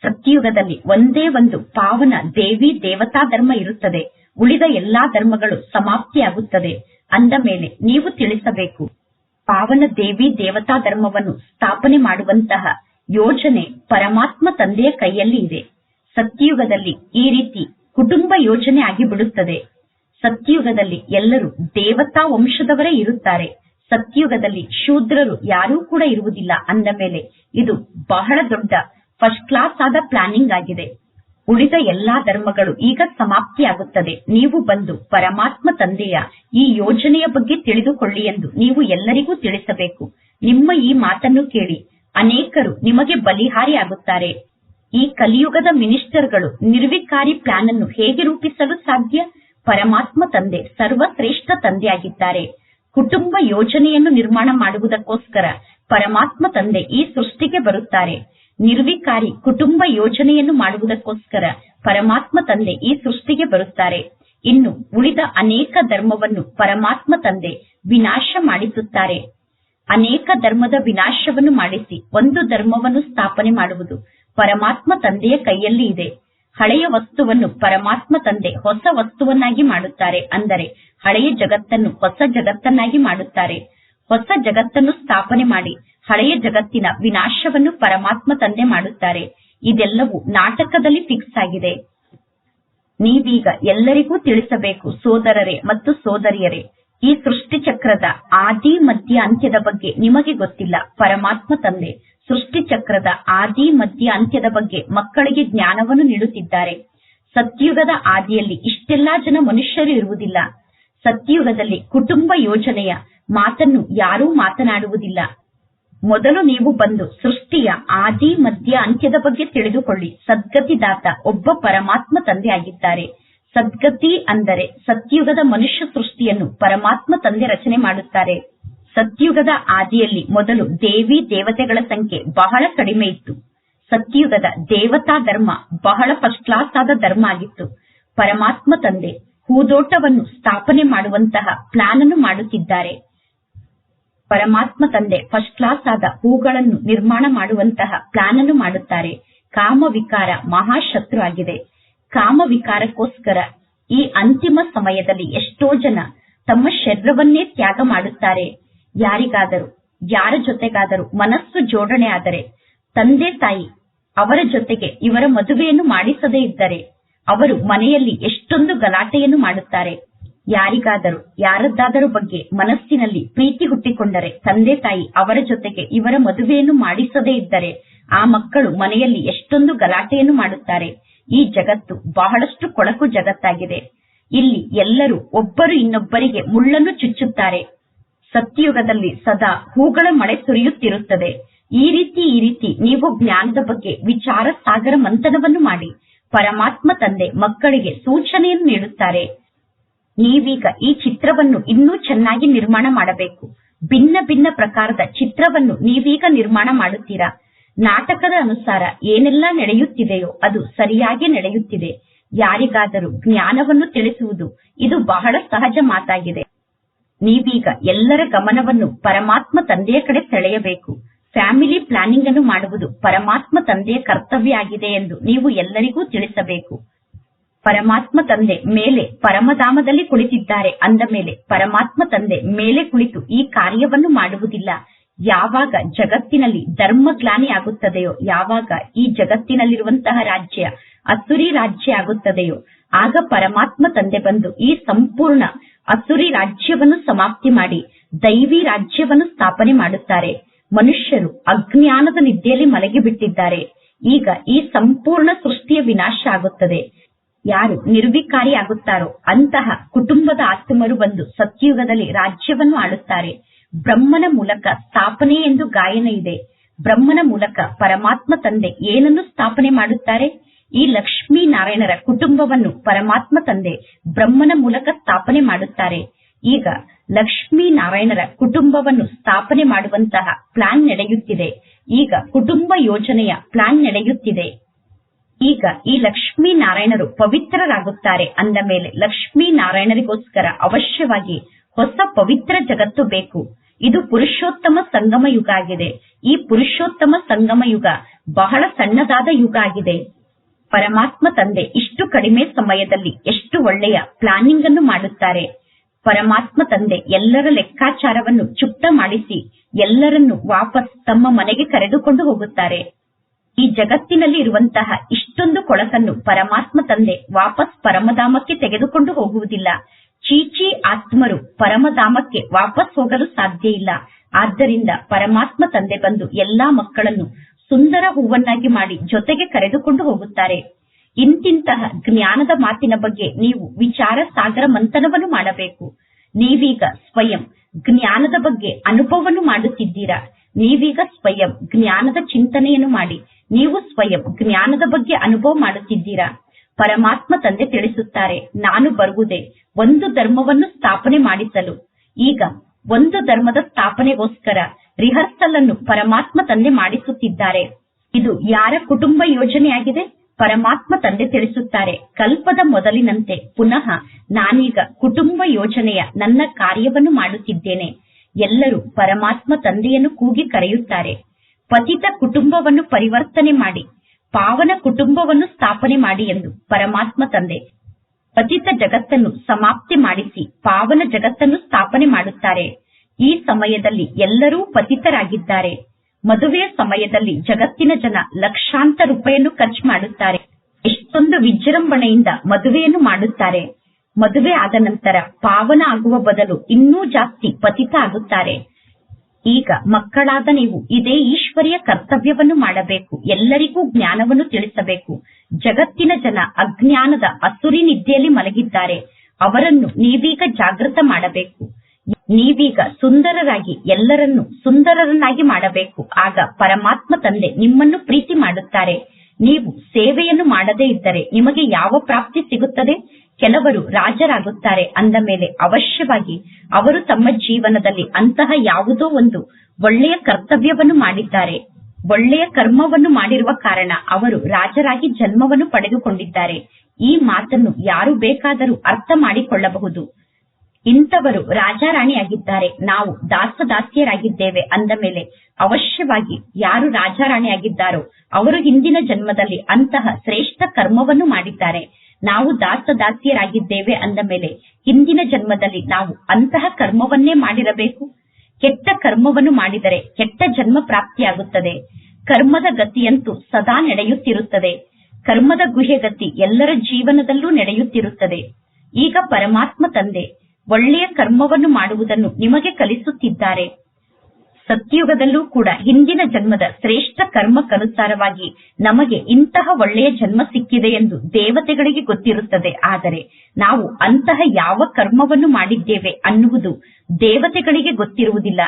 ಸತ್ಯಯುಗದಲ್ಲಿ ಒಂದೇ ಒಂದು ಪಾವನ ದೇವಿ ದೇವತಾ ಧರ್ಮ ಇರುತ್ತದೆ. ಉಳಿದ ಎಲ್ಲಾ ಧರ್ಮಗಳು ಸಮಾಪ್ತಿಯಾಗುತ್ತದೆ. ಅಂದ ಮೇಲೆ ನೀವು ತಿಳಿಸಬೇಕು. ಪಾವನ ದೇವಿ ದೇವತಾ ಧರ್ಮವನ್ನು ಸ್ಥಾಪನೆ ಮಾಡುವಂತಹ ಯೋಜನೆ ಪರಮಾತ್ಮ ತಂದೆಯ ಕೈಯಲ್ಲಿ ಇದೆ. ಸತ್ಯಯುಗದಲ್ಲಿ ಈ ರೀತಿ ಕುಟುಂಬ ಯೋಜನೆ ಆಗಿಬಿಡುತ್ತದೆ. ಸತ್ಯಯುಗದಲ್ಲಿ ಎಲ್ಲರೂ ದೇವತಾ ವಂಶದವರೇ ಇರುತ್ತಾರೆ. ಸತ್ಯಯುಗದಲ್ಲಿ ಶೂದ್ರರು ಯಾರೂ ಕೂಡ ಇರುವುದಿಲ್ಲ ಅಂದ ಮೇಲೆ ಇದು ಬಹಳ ದೊಡ್ಡ ಫಸ್ಟ್ ಕ್ಲಾಸ್ ಆದ ಪ್ಲಾನಿಂಗ್ ಆಗಿದೆ. ಉಳಿದ ಎಲ್ಲಾ ಧರ್ಮಗಳು ಈಗ ಸಮಾಪ್ತಿಯಾಗುತ್ತದೆ. ನೀವು ಬಂದು ಪರಮಾತ್ಮ ತಂದೆಯ ಈ ಯೋಜನೆಯ ಬಗ್ಗೆ ತಿಳಿದುಕೊಳ್ಳಿ ಎಂದು ನೀವು ಎಲ್ಲರಿಗೂ ತಿಳಿಸಬೇಕು. ನಿಮ್ಮ ಈ ಮಾತನ್ನು ಕೇಳಿ ಅನೇಕರು ನಿಮಗೆ ಬಲಿಹಾರಿ ಆಗುತ್ತಾರೆ ಈ ಕಲಿಯುಗದ ಮಿನಿಸ್ಟರ್ಗಳು ನಿರ್ವಿಕಾರಿ ಪ್ಲಾನ್ ಅನ್ನು ಹೇಗೆ ರೂಪಿಸಲು ಸಾಧ್ಯ? ಪರಮಾತ್ಮ ತಂದೆ, ಸರ್ವಶ್ರೇಷ್ಠ ತಂದೆಯಾಗಿದ್ದಾರೆ. ಕುಟುಂಬ ಯೋಜನೆಯನ್ನು ನಿರ್ಮಾಣ ಮಾಡುವುದಕ್ಕೋಸ್ಕರ ಪರಮಾತ್ಮ ತಂದೆ ಈ ಸೃಷ್ಟಿಗೆ ಬರುತ್ತಾರೆ. ನಿರ್ವಿಕಾರಿ ಕುಟುಂಬ ಯೋಜನೆಯನ್ನು ಮಾಡುವುದಕ್ಕೋಸ್ಕರ ಪರಮಾತ್ಮ ತಂದೆ ಈ ಸೃಷ್ಟಿಗೆ ಬರುತ್ತಾರೆ. ಇನ್ನು ಉಳಿದ ಅನೇಕ ಧರ್ಮವನ್ನು ಪರಮಾತ್ಮ ತಂದೆ ವಿನಾಶ ಮಾಡಿಸುತ್ತಾರೆ. ಅನೇಕ ಧರ್ಮದ ವಿನಾಶವನ್ನು ಮಾಡಿಸಿ ಒಂದು ಧರ್ಮವನ್ನು ಸ್ಥಾಪನೆ ಮಾಡುವುದು ಪರಮಾತ್ಮ ತಂದೆಯ ಕೈಯಲ್ಲಿ ಇದೆ. ಹಳೆಯ ವಸ್ತುವನ್ನು ಪರಮಾತ್ಮ ತಂದೆ ಹೊಸ ವಸ್ತುವನ್ನಾಗಿ ಮಾಡುತ್ತಾರೆ ಅಂದರೆ ಹಳೆಯ ಜಗತ್ತನ್ನು ಹೊಸ ಜಗತ್ತನ್ನಾಗಿ ಮಾಡುತ್ತಾರೆ. ಹೊಸ ಜಗತ್ತನ್ನು ಸ್ಥಾಪನೆ ಮಾಡಿ ಹಳೆಯ ಜಗತ್ತಿನ ವಿನಾಶವನ್ನು ಪರಮಾತ್ಮ ತಂದೆ ಮಾಡುತ್ತಾರೆ. ಇದೆಲ್ಲವೂ ನಾಟಕದಲ್ಲಿ ಫಿಕ್ಸ್ ಆಗಿದೆ. ನೀವೀಗ ಎಲ್ಲರಿಗೂ ತಿಳಿಸಬೇಕು ಸೋದರರೇ ಮತ್ತು ಸೋದರಿಯರೇ ಈ ಸೃಷ್ಟಿ ಚಕ್ರದ ಆದಿ ಮಧ್ಯ ಅಂತ್ಯದ ಬಗ್ಗೆ ನಿಮಗೆ ಗೊತ್ತಿಲ್ಲ. ಪರಮಾತ್ಮ ತಂದೆ ಸೃಷ್ಟಿ ಚಕ್ರದ ಆದಿ ಮಧ್ಯ ಅಂತ್ಯದ ಬಗ್ಗೆ ಮಕ್ಕಳಿಗೆ ಜ್ಞಾನವನ್ನು ನೀಡುತ್ತಿದ್ದಾರೆ. ಸತ್ಯುಗದ ಆದಿಯಲ್ಲಿ ಇಷ್ಟೆಲ್ಲಾ ಜನ ಮನುಷ್ಯರು ಇರುವುದಿಲ್ಲ. ಸತ್ಯುಗದಲ್ಲಿ ಕುಟುಂಬ ಯೋಜನೆಯ ಮಾತನ್ನು ಯಾರೂ ಮಾತನಾಡುವುದಿಲ್ಲ. ಮೊದಲು ನೀವು ಬಂದು ಸೃಷ್ಟಿಯ ಆದಿ ಮಧ್ಯ ಅಂತ್ಯದ ಬಗ್ಗೆ ತಿಳಿದುಕೊಳ್ಳಿ. ಸದ್ಗತಿದಾತ ಒಬ್ಬ ಪರಮಾತ್ಮ ತಂದೆ ಆಗಿದ್ದಾರೆ. ಸದ್ಗತಿ ಅಂದರೆ ಸತ್ಯುಗದ ಮನುಷ್ಯ ಸೃಷ್ಟಿಯನ್ನು ಪರಮಾತ್ಮ ತಂದೆ ರಚನೆ ಮಾಡುತ್ತಾರೆ. ಸತ್ಯುಗದ ಆದಿಯಲ್ಲಿ ಮೊದಲು ದೇವಿ ದೇವತೆಗಳ ಸಂಖ್ಯೆ ಬಹಳ ಕಡಿಮೆ ಇತ್ತು. ಸತ್ಯುಗದ ದೇವತಾ ಧರ್ಮ ಬಹಳ ಫಸ್ಟ್ ಕ್ಲಾಸ್ ಆದ ಧರ್ಮ ಆಗಿತ್ತು. ಪರಮಾತ್ಮ ತಂದೆ ಹೂದೋಟವನ್ನು ಸ್ಥಾಪನೆ ಮಾಡುವಂತಹ ಪ್ಲಾನ್ ಅನ್ನು ಮಾಡುತ್ತಿದ್ದಾರೆ. ಪರಮಾತ್ಮ ತಂದೆ ಫಸ್ಟ್ ಕ್ಲಾಸ್ ಆದ ಹೂಗಳನ್ನು ನಿರ್ಮಾಣ ಮಾಡುವಂತಹ ಪ್ಲಾನ್ ಅನ್ನು ಮಾಡುತ್ತಾರೆ. ಕಾಮ ವಿಕಾರ ಮಹಾಶತ್ರು ಆಗಿದೆ. ಕಾಮ ವಿಕಾರಕ್ಕೋಸ್ಕರ ಈ ಅಂತಿಮ ಸಮಯದಲ್ಲಿ ಎಷ್ಟೋ ಜನ ತಮ್ಮ ಶರೀರವನ್ನೇ ತ್ಯಾಗ ಮಾಡುತ್ತಾರೆ. ಯಾರಿಗಾದರೂ, ಯಾರ ಜೊತೆಗಾದರೂ ಮನಸ್ಸು ಜೋಡಣೆ ಆದರೆ, ತಂದೆ ತಾಯಿ ಅವರ ಜೊತೆಗೆ ಇವರ ಮದುವೆಯನ್ನು ಮಾಡಿಸದೇ ಇದ್ದರೆ, ಅವರು ಮನೆಯಲ್ಲಿ ಎಷ್ಟೊಂದು ಗಲಾಟೆಯನ್ನು ಮಾಡುತ್ತಾರೆ. ಯಾರಿಗಾದರೂ, ಯಾರದ್ದಾದರೂ ಬಗ್ಗೆ ಮನಸ್ಸಿನಲ್ಲಿ ಪ್ರೀತಿ ಹುಟ್ಟಿಕೊಂಡರೆ, ತಂದೆ ತಾಯಿ ಅವರ ಜೊತೆಗೆ ಇವರ ಮದುವೆಯನ್ನು ಮಾಡಿಸದೇ ಇದ್ದರೆ, ಆ ಮಕ್ಕಳು ಮನೆಯಲ್ಲಿ ಎಷ್ಟೊಂದು ಗಲಾಟೆಯನ್ನು ಮಾಡುತ್ತಾರೆ. ಈ ಜಗತ್ತು ಬಹಳಷ್ಟು ಕೊಳಕು ಜಗತ್ತಾಗಿದೆ. ಇಲ್ಲಿ ಎಲ್ಲರೂ ಒಬ್ಬರು ಇನ್ನೊಬ್ಬರಿಗೆ ಮುಳ್ಳನ್ನು ಚುಚ್ಚುತ್ತಾರೆ. ಸತ್ಯಯುಗದಲ್ಲಿ ಸದಾ ಹೂಗಳ ಮಳೆ ಸುರಿಯುತ್ತಿರುತ್ತದೆ. ಈ ರೀತಿ ಈ ರೀತಿ ನೀವು ಜ್ಞಾನದ ಬಗ್ಗೆ ವಿಚಾರ ಸಾಗರ ಮಂಥನವನ್ನು ಮಾಡಿ. ಪರಮಾತ್ಮ ತಂದೆ ಮಕ್ಕಳಿಗೆ ಸೂಚನೆಯನ್ನು ನೀಡುತ್ತಾರೆ. ನೀವೀಗ ಈ ಚಿತ್ರವನ್ನು ಇನ್ನೂ ಚೆನ್ನಾಗಿ ನಿರ್ಮಾಣ ಮಾಡಬೇಕು. ಭಿನ್ನ ಭಿನ್ನ ಪ್ರಕಾರದ ಚಿತ್ರವನ್ನು ನೀವೀಗ ನಿರ್ಮಾಣ ಮಾಡುತ್ತೀರಾ? ನಾಟಕದ ಅನುಸಾರ ಏನೆಲ್ಲ ನಡೆಯುತ್ತಿದೆಯೋ ಅದು ಸರಿಯಾಗಿ ನಡೆಯುತ್ತಿದೆ. ಯಾರಿಗಾದರೂ ಜ್ಞಾನವನ್ನು ತಿಳಿಸುವುದು ಇದು ಬಹಳ ಸಹಜ ಮಾತಾಗಿದೆ. ನೀವೀಗ ಎಲ್ಲರ ಗಮನವನ್ನು ಪರಮಾತ್ಮ ತಂದೆಯ ಕಡೆ ಸೆಳೆಯಬೇಕು. ಫ್ಯಾಮಿಲಿ ಪ್ಲಾನಿಂಗ್ ಅನ್ನು ಮಾಡುವುದು ಪರಮಾತ್ಮ ತಂದೆಯ ಕರ್ತವ್ಯ ಆಗಿದೆ ಎಂದು ನೀವು ಎಲ್ಲರಿಗೂ ತಿಳಿಸಬೇಕು. ಪರಮಾತ್ಮ ತಂದೆ ಮೇಲೆ ಪರಮಧಾಮದಲ್ಲಿ ಕುಳಿತಿದ್ದಾರೆ ಅಂದ ಮೇಲೆ ಪರಮಾತ್ಮ ತಂದೆ ಮೇಲೆ ಕುಳಿತು ಈ ಕಾರ್ಯವನ್ನು ಮಾಡುವುದಿಲ್ಲ. ಯಾವಾಗ ಜಗತ್ತಿನಲ್ಲಿ ಧರ್ಮ ಗ್ಲಾನಿ ಆಗುತ್ತದೆಯೋ ಯಾವಾಗ ಈ ಜಗತ್ತಿನಲ್ಲಿರುವಂತಹ ರಾಜ್ಯ ಅಸುರಿ ರಾಜ್ಯ ಆಗುತ್ತದೆಯೋ, ಆಗ ಪರಮಾತ್ಮ ತಂದೆ ಬಂದು ಈ ಸಂಪೂರ್ಣ ಅಸುರಿ ರಾಜ್ಯವನ್ನು ಸಮಾಪ್ತಿ ಮಾಡಿ ದೈವಿ ರಾಜ್ಯವನ್ನು ಸ್ಥಾಪನೆ ಮಾಡುತ್ತಾರೆ. ಮನುಷ್ಯರು ಅಜ್ಞಾನದ ನಿದ್ದೆಯಲ್ಲಿ ಮಲಗಿ ಬಿಟ್ಟಿದ್ದಾರೆ. ಈಗ ಈ ಸಂಪೂರ್ಣ ಸೃಷ್ಟಿಯ ವಿನಾಶ ಆಗುತ್ತದೆ. ಯಾರು ನಿರ್ವಿಕಾರಿ ಆಗುತ್ತಾರೋ ಅಂತಹ ಕುಟುಂಬದ ಆತ್ಮರು ಬಂದು ಸತ್ಯಯುಗದಲ್ಲಿ ರಾಜ್ಯವನ್ನು ಆಳುತ್ತಾರೆ. ಬ್ರಹ್ಮನ ಮೂಲಕ ಸ್ಥಾಪನೆ ಎಂದು ಗಾಯನ ಇದೆ. ಬ್ರಹ್ಮನ ಮೂಲಕ ಪರಮಾತ್ಮ ತಂದೆ ಏನನ್ನು ಸ್ಥಾಪನೆ ಮಾಡುತ್ತಾರೆ? ಈ ಲಕ್ಷ್ಮೀ ನಾರಾಯಣರ ಕುಟುಂಬವನ್ನು ಪರಮಾತ್ಮ ತಂದೆ ಬ್ರಹ್ಮನ ಮೂಲಕ ಸ್ಥಾಪನೆ ಮಾಡುತ್ತಾರೆ. ಈಗ ಲಕ್ಷ್ಮೀ ನಾರಾಯಣರ ಕುಟುಂಬವನ್ನು ಸ್ಥಾಪನೆ ಮಾಡುವಂತಹ ಪ್ಲಾನ್ ನಡೆಯುತ್ತಿದೆ. ಈಗ ಕುಟುಂಬ ಯೋಜನೆಯ ಪ್ಲಾನ್ ನಡೆಯುತ್ತಿದೆ. ಈಗ ಈ ಲಕ್ಷ್ಮೀ ನಾರಾಯಣರು ಪವಿತ್ರರಾಗುತ್ತಾರೆ ಅಂದ ಮೇಲೆ ಲಕ್ಷ್ಮೀ ನಾರಾಯಣರಿಗೋಸ್ಕರ ಅವಶ್ಯವಾಗಿ ಹೊಸ ಪವಿತ್ರ ಜಗತ್ತು ಬೇಕು. ಇದು ಪುರುಷೋತ್ತಮ ಸಂಗಮ ಯುಗ ಆಗಿದೆ. ಈ ಪುರುಷೋತ್ತಮ ಸಂಗಮ ಯುಗ ಬಹಳ ಸಣ್ಣದಾದ ಯುಗ ಆಗಿದೆ. ಪರಮಾತ್ಮ ತಂದೆ ಇಷ್ಟು ಕಡಿಮೆ ಸಮಯದಲ್ಲಿ ಎಷ್ಟು ಒಳ್ಳೆಯ ಪ್ಲಾನಿಂಗ್ ಅನ್ನು ಮಾಡುತ್ತಾರೆ. ಪರಮಾತ್ಮ ತಂದೆ ಎಲ್ಲರ ಲೆಕ್ಕಾಚಾರವನ್ನು ಚುಪ್ತ ಮಾಡಿಸಿ ಎಲ್ಲರನ್ನು ವಾಪಸ್ ತಮ್ಮ ಮನೆಗೆ ಕರೆದುಕೊಂಡು ಹೋಗುತ್ತಾರೆ. ಈ ಜಗತ್ತಿನಲ್ಲಿ ಇರುವಂತಹ ಇಷ್ಟೊಂದು ಕೊಳಕನ್ನು ಪರಮಾತ್ಮ ತಂದೆ ವಾಪಸ್ ಪರಮಧಾಮಕ್ಕೆ ತೆಗೆದುಕೊಂಡು ಹೋಗುವುದಿಲ್ಲ. ಚೀಚಿ ಆತ್ಮರು ಪರಮಧಾಮಕ್ಕೆ ವಾಪಸ್ ಹೋಗಲು ಸಾಧ್ಯ ಇಲ್ಲ. ಆದ್ದರಿಂದ ಪರಮಾತ್ಮ ತಂದೆ ಬಂದು ಎಲ್ಲಾ ಮಕ್ಕಳನ್ನು ಸುಂದರ ಹೂವನ್ನಾಗಿ ಮಾಡಿ ಜೊತೆಗೆ ಕರೆದುಕೊಂಡು ಹೋಗುತ್ತಾರೆ. ಇಂತಿಂತಹ ಜ್ಞಾನದ ಮಾತಿನ ಬಗ್ಗೆ ನೀವು ವಿಚಾರ ಸಾಗರ ಮಂಥನವನ್ನು ಮಾಡಬೇಕು. ನೀವೀಗ ಸ್ವಯಂ ಜ್ಞಾನದ ಬಗ್ಗೆ ಅನುಭವವನ್ನು ಮಾಡುತ್ತಿದ್ದೀರಾ? ನೀವೀಗ ಸ್ವಯಂ ಜ್ಞಾನದ ಚಿಂತನೆಯನ್ನು ಮಾಡಿ ನೀವು ಸ್ವಯಂ ಜ್ಞಾನದ ಬಗ್ಗೆ ಅನುಭವ ಮಾಡುತ್ತಿದ್ದೀರಾ? ಪರಮಾತ್ಮ ತಂದೆ ತಿಳಿಸುತ್ತಾರೆ, ನಾನು ಬರುವುದೇ. ಒಂದು ಧರ್ಮವನ್ನು ಸ್ಥಾಪನೆ ಮಾಡಿಸಲು. ಈಗ ಒಂದು ಧರ್ಮದ ಸ್ಥಾಪನೆಗೋಸ್ಕರ ರಿಹರ್ಸಲ್ ಅನ್ನು ಪರಮಾತ್ಮ ತಂದೆ ಮಾಡಿಸುತ್ತಿದ್ದಾರೆ. ಇದು ಯಾರ ಕುಟುಂಬ ಯೋಜನೆಯಾಗಿದೆ? ಪರಮಾತ್ಮ ತಂದೆ ತಿಳಿಸುತ್ತಾರೆ, ಕಲ್ಪದ ಮೊದಲಿನಂತೆ. ಪುನಃ ನಾನೀಗ ಕುಟುಂಬ ಯೋಜನೆಯ ನನ್ನ ಕಾರ್ಯವನ್ನು ಮಾಡುತ್ತಿದ್ದೇನೆ. ಎಲ್ಲರೂ ಪರಮಾತ್ಮ ತಂದೆಯನ್ನು ಕೂಗಿ ಕರೆಯುತ್ತಾರೆ. ಪತಿತ ಕುಟುಂಬವನ್ನು ಪರಿವರ್ತನೆ ಮಾಡಿ. ಪಾವನ ಕುಟುಂಬವನ್ನು ಸ್ಥಾಪನೆ ಮಾಡಿ ಎಂದು ಪರಮಾತ್ಮ ತಂದೆ ಪತಿತ ಜಗತ್ತನ್ನು ಸಮಾಪ್ತಿ ಮಾಡಿಸಿ ಪಾವನ ಜಗತ್ತನ್ನು ಸ್ಥಾಪನೆ ಮಾಡುತ್ತಾರೆ. ಈ ಸಮಯದಲ್ಲಿ ಎಲ್ಲರೂ ಪತಿತರಾಗಿದ್ದಾರೆ. ಮದುವೆಯ ಸಮಯದಲ್ಲಿ ಜಗತ್ತಿನ ಜನ ಲಕ್ಷಾಂತರ ರೂಪಾಯಿಯನ್ನು ಖರ್ಚು ಮಾಡುತ್ತಾರೆ. ಎಷ್ಟೊಂದು ವಿಜೃಂಭಣೆಯಿಂದ ಮದುವೆಯನ್ನು ಮಾಡುತ್ತಾರೆ. ಮದುವೆ ಆದ ನಂತರ ಪಾವನ ಆಗುವ ಬದಲು ಇನ್ನೂ ಜಾಸ್ತಿ ಪತಿತ ಆಗುತ್ತಾರೆ. ಈಗ ಮಕ್ಕಳಾದ ನೀವು ಇದೇ ಈಶ್ವರಿಯ ಕರ್ತವ್ಯವನ್ನು ಮಾಡಬೇಕು. ಎಲ್ಲರಿಗೂ ಜ್ಞಾನವನ್ನು ತಿಳಿಸಬೇಕು. ಜಗತ್ತಿನ ಜನ ಅಜ್ಞಾನದ ಅಸುರಿ ನಿದ್ದೆಯಲ್ಲಿ ಮಲಗಿದ್ದಾರೆ. ಅವರನ್ನು ನೀವೀಗ ಜಾಗೃತ ಮಾಡಬೇಕು. ನೀವೀಗ ಸುಂದರರಾಗಿ, ಎಲ್ಲರನ್ನು ಸುಂದರರನ್ನಾಗಿ ಮಾಡಬೇಕು. ಆಗ ಪರಮಾತ್ಮ ತಂದೆ ನಿಮ್ಮನ್ನು ಪ್ರೀತಿ ಮಾಡುತ್ತಾರೆ. ನೀವು ಸೇವೆಯನ್ನು ಮಾಡದೇ ಇದ್ದರೆ ನಿಮಗೆ ಯಾವ ಪ್ರಾಪ್ತಿ ಸಿಗುತ್ತದೆ? ಕೆಲವರು ರಾಜರಾಗುತ್ತಾರೆ ಅಂದ ಮೇಲೆ ಅವಶ್ಯವಾಗಿ ಅವರು ತಮ್ಮ ಜೀವನದಲ್ಲಿ ಅಂತಹ ಯಾವುದೋ ಒಂದು ಒಳ್ಳೆಯ ಕರ್ತವ್ಯವನ್ನು ಮಾಡಿದ್ದಾರೆ. ಒಳ್ಳೆಯ ಕರ್ಮವನ್ನು ಮಾಡಿರುವ ಕಾರಣ ಅವರು ರಾಜರಾಗಿ ಜನ್ಮವನ್ನು ಪಡೆದುಕೊಂಡಿದ್ದಾರೆ. ಈ ಮಾತನ್ನು ಯಾರು ಬೇಕಾದರೂ ಅರ್ಥ ಮಾಡಿಕೊಳ್ಳಬಹುದು. ಇಂಥವರು ರಾಜಾರಾಣಿಯಾಗಿದ್ದಾರೆ. ನಾವು ದಾಸದಾಸಿಯರಾಗಿದ್ದೇವೆ ಅಂದ ಮೇಲೆ ಅವಶ್ಯವಾಗಿ ಯಾರು ರಾಜಾರಾಣಿಯಾಗಿದ್ದಾರೋ, ಅವರು ಹಿಂದಿನ ಜನ್ಮದಲ್ಲಿ ಅಂತಹ ಶ್ರೇಷ್ಠ ಕರ್ಮವನ್ನು ಮಾಡಿದ್ದಾರೆ. ನಾವು ದಾಸದಾಸಿಯರಾಗಿದ್ದೇವೆ ಅಂದ ಮೇಲೆ ಹಿಂದಿನ ಜನ್ಮದಲ್ಲಿ ನಾವು ಅಂತಹ ಕರ್ಮವನ್ನೇ ಮಾಡಿರಬೇಕು? ಕೆಟ್ಟ ಕರ್ಮವನ್ನು ಮಾಡಿದರೆ ಕೆಟ್ಟ ಜನ್ಮ ಪ್ರಾಪ್ತಿಯಾಗುತ್ತದೆ. ಕರ್ಮದ ಗತಿಯಂತೂ ಸದಾ ನಡೆಯುತ್ತಿರುತ್ತದೆ. ಕರ್ಮದ ಗುಹೆ ಗತಿ ಎಲ್ಲರ ಜೀವನದಲ್ಲೂ ನಡೆಯುತ್ತಿರುತ್ತದೆ. ಈಗ ಪರಮಾತ್ಮ ತಂದೆ ಒಳ್ಳೆಯ ಕರ್ಮವನ್ನು ಮಾಡುವುದನ್ನು ನಿಮಗೆ ಕಲಿಸುತ್ತಿದ್ದಾರೆ. ಸತ್ಯುಗದಲ್ಲೂ ಕೂಡ ಹಿಂದಿನ ಜನ್ಮದ ಶ್ರೇಷ್ಠ ಕರ್ಮಕ್ಕನುಸಾರವಾಗಿ ನಮಗೆ ಇಂತಹ ಒಳ್ಳೆಯ ಜನ್ಮ ಸಿಕ್ಕಿದೆ ಎಂದು ದೇವತೆಗಳಿಗೆ ಗೊತ್ತಿರುತ್ತದೆ. ಆದರೆ ನಾವು ಅಂತಹ ಯಾವ ಕರ್ಮವನ್ನು ಮಾಡಿದ್ದೇವೆ ಅನ್ನುವುದು ದೇವತೆಗಳಿಗೆ ಗೊತ್ತಿರುವುದಿಲ್ಲ.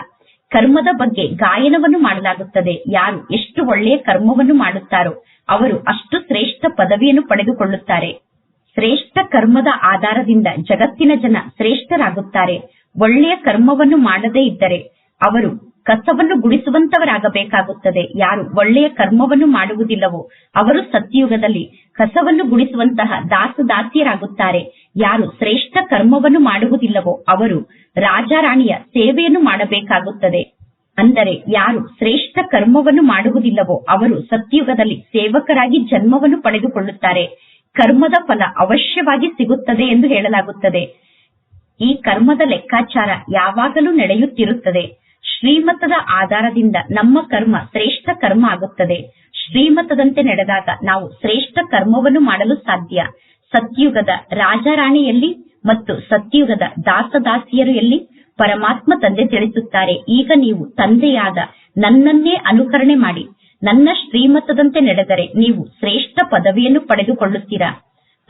ಕರ್ಮದ ಬಗ್ಗೆ ಗಾಯನವನ್ನು ಮಾಡಲಾಗುತ್ತದೆ. ಯಾರು ಎಷ್ಟು ಒಳ್ಳೆಯ ಕರ್ಮವನ್ನು ಮಾಡುತ್ತಾರೋ ಅವರು ಅಷ್ಟು ಶ್ರೇಷ್ಠ ಪದವಿಯನ್ನು ಪಡೆದುಕೊಳ್ಳುತ್ತಾರೆ. ಶ್ರೇಷ್ಠ ಕರ್ಮದ ಆಧಾರದಿಂದ ಜಗತ್ತಿನ ಜನ ಶ್ರೇಷ್ಠರಾಗುತ್ತಾರೆ. ಒಳ್ಳೆಯ ಕರ್ಮವನ್ನು ಮಾಡದೇ ಇದ್ದರೆ ಅವರು ಕಸವನ್ನು ಗುಡಿಸುವಂತವರಾಗಬೇಕಾಗುತ್ತದೆ. ಯಾರು ಒಳ್ಳೆಯ ಕರ್ಮವನ್ನು ಮಾಡುವುದಿಲ್ಲವೋ ಅವರು ಸತ್ಯಯುಗದಲ್ಲಿ ಕಸವನ್ನು ಗುಡಿಸುವಂತಹ ದಾಸದಾಸಿಯರಾಗುತ್ತಾರೆ. ಯಾರು ಶ್ರೇಷ್ಠ ಕರ್ಮವನ್ನು ಮಾಡುವುದಿಲ್ಲವೋ ಅವರು ರಾಜಾರಾಣಿಯ ಸೇವೆಯನ್ನು ಮಾಡಬೇಕಾಗುತ್ತದೆ. ಅಂದರೆ ಯಾರು ಶ್ರೇಷ್ಠ ಕರ್ಮವನ್ನು ಮಾಡುವುದಿಲ್ಲವೋ ಅವರು ಸತ್ಯಯುಗದಲ್ಲಿ ಸೇವಕರಾಗಿ ಜನ್ಮವನ್ನು ಪಡೆದುಕೊಳ್ಳುತ್ತಾರೆ. ಕರ್ಮದ ಫಲ ಅವಶ್ಯವಾಗಿ ಸಿಗುತ್ತದೆ ಎಂದು ಹೇಳಲಾಗುತ್ತದೆ. ಈ ಕರ್ಮದ ಲೆಕ್ಕಾಚಾರ ಯಾವಾಗಲೂ ನಡೆಯುತ್ತಿರುತ್ತದೆ. ಶ್ರೀಮತದ ಆಧಾರದಿಂದ ನಮ್ಮ ಕರ್ಮ ಶ್ರೇಷ್ಠ ಕರ್ಮ ಆಗುತ್ತದೆ. ಶ್ರೀಮತದಂತೆ ನಡೆದಾಗ ನಾವು ಶ್ರೇಷ್ಠ ಕರ್ಮವನ್ನು ಮಾಡಲು ಸಾಧ್ಯ. ಸತ್ಯುಗದ ರಾಜಾರಾಣಿಯಲ್ಲಿ ಮತ್ತು ಸತ್ಯುಗದ ದಾಸದಾಸಿಯರು ಎಲ್ಲಿ ಪರಮಾತ್ಮ ತಂದೆ ತಿಳಿಸುತ್ತಾರೆ. ಈಗ ನೀವು ತಂದೆಯಾದ ನನ್ನನ್ನೇ ಅನುಕರಣೆ ಮಾಡಿ. ನನ್ನ ಶ್ರೀಮತದಂತೆ ನಡೆದರೆ ನೀವು ಶ್ರೇಷ್ಠ ಪದವಿಯನ್ನು ಪಡೆದುಕೊಳ್ಳುತ್ತೀರಾ?